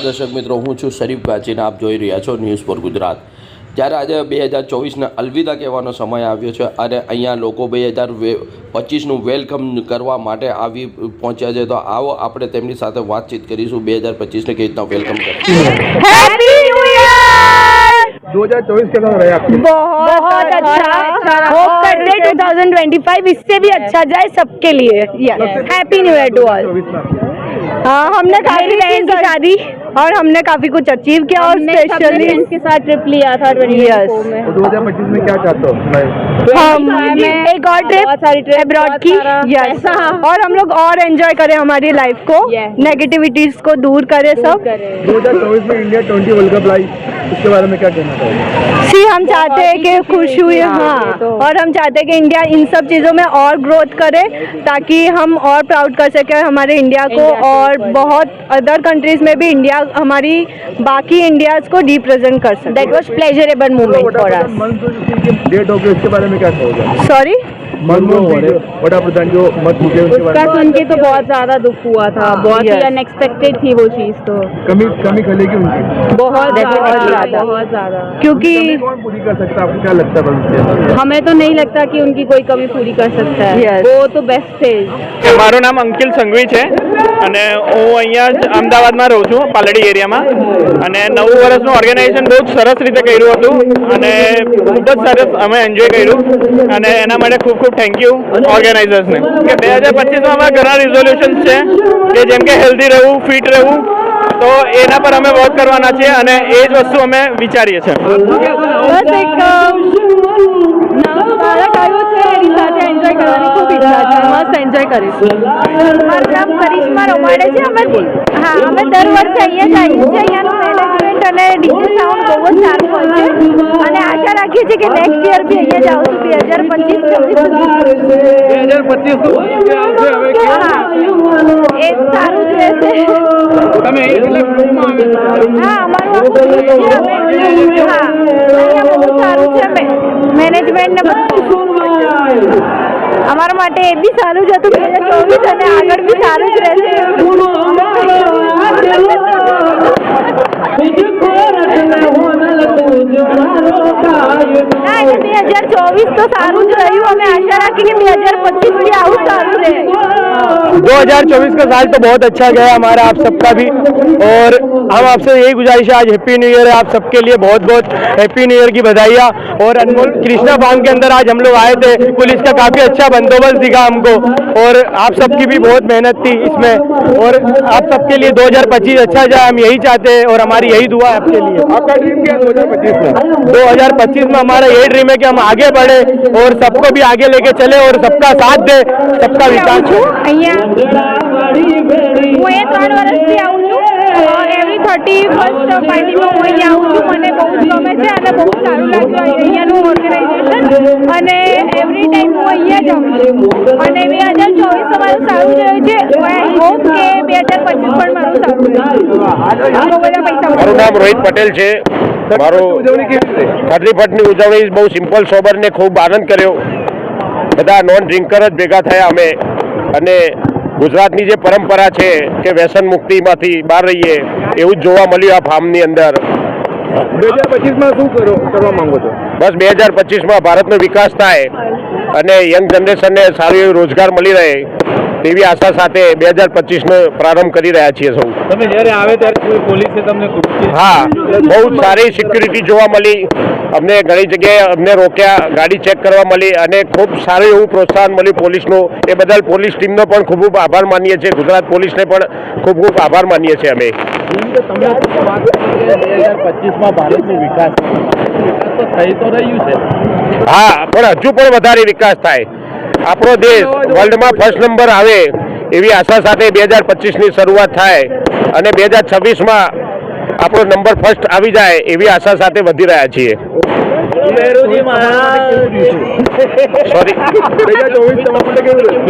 દર્શક મિત્રો હું છું શરીફ ગાચીને આપ જોઈ રહ્યા છો ન્યૂઝ ફોર ગુજરાત ત્યારે આજે બે હજાર ચોવીસને અલવિદા કહેવાનો સમય આવ્યો છે અને અહીંયા લોકો બે હજાર પચીસનું વેલકમ કરવા માટે આવી પહોંચ્યા છે તો આવો આપણે તેમની સાથે વાતચીત કરીશું બે હજાર પચીસને કેવી રીતના વેલકમ કરે हैप्पी न्यू ईयर 2024 कैसा रहा आपके बहुत अच्छा होप करते हैं 2025 इससे भी अच्छा जाए सबके लिए happy new year to all 24 में आपके हाँ हमने काफी बहन की शादी और हमने काफ़ी कुछ अचीव किया और स्पेशली के साथ ट्रिप लिया था Yes. हज़ार पच्चीस 2025 में क्या चाहते हो? हम एक और ट्रिप सारी ट्रिप trip, अब्रॉड की यस और हम लोग और एंजॉय करें हमारी लाइफ को नेगेटिविटीज को दूर करें सब। 2024 में इंडिया 20 वर्ल्ड कप लाई। उसके बारे में क्या कहना चाहोगे? सी हम चाहते हैं कि खुश हुए हाँ। और हम चाहते हैं कि इंडिया इन सब चीज़ों में और ग्रोथ करे ताकि हम और प्राउड कर सकें हमारे इंडिया को और बहुत अदर कंट्रीज़ में भी इंडिया हमारी बाकी इंडियाज को रिप्रेजेंट कर सके। That was pleasurable movement for us date हो गई उसके बारे में क्या कहोगे? सॉरी मनमोहन प्रधान जो मत मुझे उसका सुन के तो बहुत ज़्यादा दुख हुआ था बहुत ही अनएक्सपेक्टेड थी वो चीज़ तो। कमी कमी खलेगी उनकी। बहुत Definitely ज्यादा ज्यादा। बहुत ज्यादा क्योंकि कमी कौन पूरी कर सकता है आपको क्या लगता है भविष्य में? हमें तो नहीं लगता कि उनकी कोई कमी पूरी कर सकता है Yes. वो तो बेस्ट थे મારું નામ અંકિલ સંઘવી છે અને હું અહીંયા જ અમદાવાદમાં રહું છું પાલડી એરિયામાં અને નવું વર્ષનું ઓર્ગેનાઇઝેશન બહુ જ સરસ રીતે કર્યું હતું અને ખૂબ જ સરસ અમે એન્જોય કર્યું અને એના માટે ખૂબ ખૂબ થેન્ક યુ ઓર્ગેનાઇઝર્સને કે બે હજાર પચીસમાં અમારા ઘણા રિઝોલ્યુશન્સ છે કે જેમ કે હેલ્ધી રહેવું ફિટ રહેવું તો એના પર અમે વર્ક કરવાના છીએ અને એ જ વસ્તુ અમે વિચારીએ છીએ. બસ એક બાળક આવ્યું છે એની સાથે એન્જોય કરવાની ખૂબ ઈચ્છા છે. મસ્ત એન્જોય કરીશું. મારું નામ કરિશ્મા રોમાડે છે. અમે હા અમે દર વર્ષે અહીંયા જ આવીએ છીએ. અહીંયાનું મેનેજમેન્ટ અને ડીજે સાઉન્ડ જ સારું હોય છે અને આશા રાખીએ છીએ કે નેક્સ્ટ યર બી અહીંયા જ આવશું બે હજાર પચીસ છવ્વીસ હા એ સારું જ રહેશે હા અમારું આખું હા બહુ સારું છે મેનેજમેન્ટ ને બધું અમારા માટે એ બી સારું જ હતું બે હજાર ચોવીસ અને આગળ બી સારું જ રહેશે ના એટલે બે હજાર ચોવીસ તો સારું જ રહ્યું અમે આશા રાખી કે બે હજાર પચીસ બી આવું સારું રહે 2024 का साल तो बहुत अच्छा गया हमारा आप सबका भी और हम आपसे यही गुजारिश है आज हैप्पी न्यू ईयर है आप सबके लिए बहुत बहुत हैप्पी न्यू ईयर की बधाइयाँ और अनमोल कृष्णा फार्म के अंदर आज हम लोग आए थे पुलिस का काफ़ी अच्छा बंदोबस्त दिखा हमको और आप सबकी भी बहुत मेहनत थी इसमें और आप सबके लिए 2025 अच्छा जाए हम यही चाहते हैं और हमारी यही दुआ है आपके लिए आपका ड्रीम क्या है 2025 में 2025 में हमारा यही ड्रीम है कि हम आगे बढ़े और सबको भी आगे लेके चले और सबका साथ दे सबका विकास हो અહીંયા હું એ ત્રણ વર્ષથી આવું છું એવરી થર્ટી ફર્સ્ટ પાર્ટીમાં હું અહીંયા આવું છું મને બહુ જ ગમે છે અને બહુ સારું લાગ્યું અહીંયાનું ઓર્ગેનાઇઝેશન અને એવરી ટાઈમ હું અહીંયા જ આવું છું અને બે હજાર ચોવીસ અમારું સારું રહ્યું છે આઈ હોપ કે બે હજાર પચીસ પણ મારું સારું રહે બહુ બધા પૈસા મારું નામ રોહિત પટેલ છે મારું ફર્સ્ટની ઉજવણી બહુ સિમ્પલ સોબરને ખૂબ આનંદ કર્યો. બધા નોન ડ્રિંકર જ ભેગા થયા અમે. અને ગુજરાતની જે પરંપરા છે કે વ્યસન મુક્તિમાંથી બહાર રહીએ એવું જ જોવા મળ્યું આ ફાર્મની અંદર. 2025 માં શું કરો કરવા માંગો છો? બસ બે હજાર પચીસમાં ભારતનો વિકાસ થાય અને યંગ જનરેશનને સારું એવું રોજગાર મળી રહે. તેવી આશા સાથે બે હજાર પચીસનો પ્રારંભ કરી રહ્યા છીએ સૌ. તમે જ્યારે આવે ત્યારે પોલીસે તમને હા બહુ સારી સિક્યુરિટી જોવા મળી. અમને ઘણી જગ્યાએ અમને રોક્યા ગાડી ચેક કરવા મળી અને ખૂબ સારું એવું પ્રોત્સાહન મળ્યું પોલીસનું. એ બદલ પોલીસ ટીમનો પણ ખૂબ ખૂબ આભાર માનીએ છીએ. ગુજરાત પોલીસને પણ ખૂબ ખૂબ આભાર માનીએ છીએ અમે. તમે વાત કરી કે 2025 માં ભારતનો વિકાસ. વિકાસ તો થઈ તો રહ્યું છે. હા પણ હજુ પણ વધારે વિકાસ થાય. આપણો દેશ વર્લ્ડમાં ફર્સ્ટ નંબર આવે એવી આશા સાથે બે હજાર પચીસની શરૂઆત થાય અને બે હજાર છવ્વીસમાં આપણો નંબર ફર્સ્ટ આવી જાય એવી આશા સાથે વધી રહ્યા છીએ. સોરી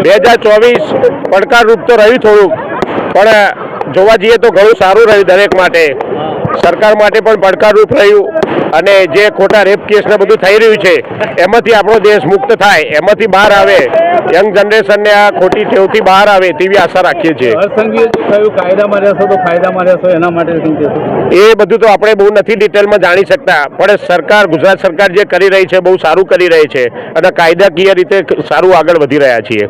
બે હજાર ચોવીસ પડકારરૂપ તો રહ્યું થોડુંક, પણ જોવા જઈએ તો ઘણું સારું રહ્યું દરેક માટે. સરકાર માટે પણ પડકારરૂપ રહ્યું અને જે ખોટા રેપ કેસને બધું થઈ રહ્યું છે એમાંથી આપણો દેશ મુક્ત થાય એમાંથી બહાર આવે. યંગ જનરેશનને આ ખોટી ટેવથી બહાર આવે તેવી આશા રાખીએ છીએ. એ બધું તો આપણે બહુ નથી ડિટેલમાં જાણી શકતા પણ સરકાર ગુજરાત સરકાર જે કરી રહી છે બહુ સારું કરી રહી છે અને કાયદાકીય રીતે સારું આગળ વધી રહ્યા છીએ.